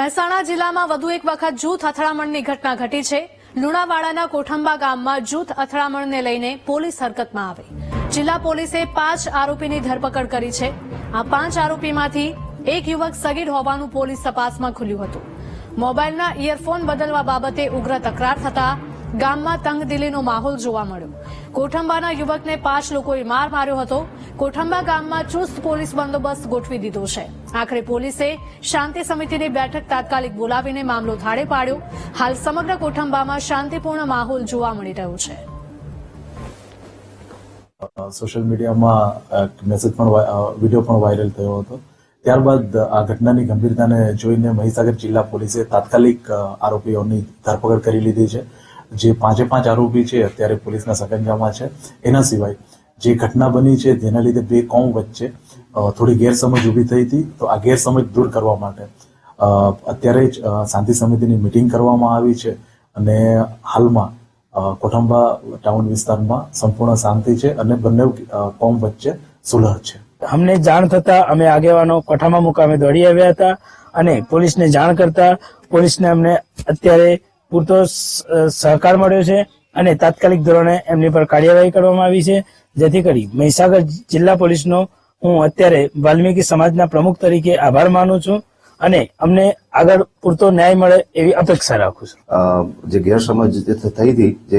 મહેસાણા જિલ્લામાં વધુ એક વખત જૂથ અથડામણની ઘટના ઘટી છે. લુણાવાડાના કોઠંબા ગામમાં જૂથ અથડામણને લઈને પોલીસ હરકતમાં આવી. જિલ્લા પોલીસે પાંચ આરોપીની ધરપકડ કરી છે. આ પાંચ આરોપીમાંથી એક યુવક સગીર હોવાનું પોલીસ તપાસમાં ખુલ્યું હતું. મોબાઈલના ઇયરફોન બદલવા બાબતે ઉગ્ર તકરાર થતા ગામમાં તંગદિલીનો માહોલ જોવા મળ્યો. કોઠંબાના યુવકને પાંચ લોકોએ માર માર્યો હતો. કોઠંબા ગામમાં ચુસ્ત પોલીસ બંદોબસ્ત ગોઠવી દીધો છે. આખરે પોલીસે શાંતિ સમિતિની બેઠક તાત્કાલિક બોલાવીને મામલો થાળે પાડ્યો. હાલ સમગ્ર કોઠંબામાં શાંતિપૂર્ણ માહોલ જોવા મળી રહ્યો છે. સોશિયલ મીડિયામાં મેસેજ પણ વીડિયો પણ વાયરલ થયો હતો. ત્યારબાદ આ ઘટનાની ગંભીરતાને જોઈને મહીસાગર જિલ્લા પોલીસે તાત્કાલિક આરોપીઓની ધરપકડ કરી લીધી છે. જે પાંચે પાંચ આરોપી છે, અત્યારે પોલીસના સકંજામાં છે. એના સિવાય જે ઘટના બની છે તેના લીધે બે કોમ વચ્ચે થોડી ગેરસમજ ઊભી થઈ હતી. તો આ ગેરસમજ દૂર કરવા માટે અત્યારે જ શાંતિ સમિતિની મિટિંગ કરવામાં આવી છે અને હાલમાં કોઠંબા ટાઉન વિસ્તારમાં સંપૂર્ણ શાંતિ છે અને બંને કોમ વચ્ચે સુલહ છે. અમને જાણ થતા અમે આગેવાનો કોઠામાં મુકામે દોડી આવ્યા હતા અને પોલીસને જાણ કરતા પોલીસને અમને અત્યારે પૂરતો સહકાર મળ્યો છે અને તાત્કાલિક ધોરણે એમની પર કાર્યવાહી કરવામાં આવી છે. જેથી કરી મહીસાગર જિલ્લા પોલીસનો હું અત્યારે વાલ્મીકી સમાજના પ્રમુખ તરીકે આભાર માનું છું અને અમને આગળ પૂરતો ન્યાય મળે એવી અપેક્ષા રાખું છું. જે ગેરસમજ થઈ હતી, જે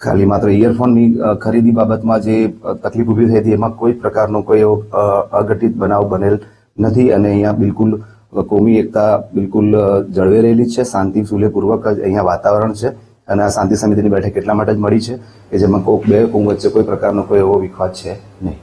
ખાલી માત્ર ઇયરફોનની ખરીદી બાબતમાં જે તકલીફ ઊભી થઈ હતી, એમાં કોઈ પ્રકારનો કોઈ એવો અઘટિત બનાવ બનેલ નથી અને અહીંયા બિલકુલ કોમી એકતા બિલકુલ જળવાઈ રહેલી છે. શાંતિ, સુલેપૂર્વક જ અહીંયા વાતાવરણ છે અને આ શાંતિ સમિતિની બેઠક એટલા માટે જ મળી છે કે જેમાં કોઈ બે કોમ વચ્ચે કોઈ પ્રકારનો કોઈ એવો વિખવાદ છે નહીં.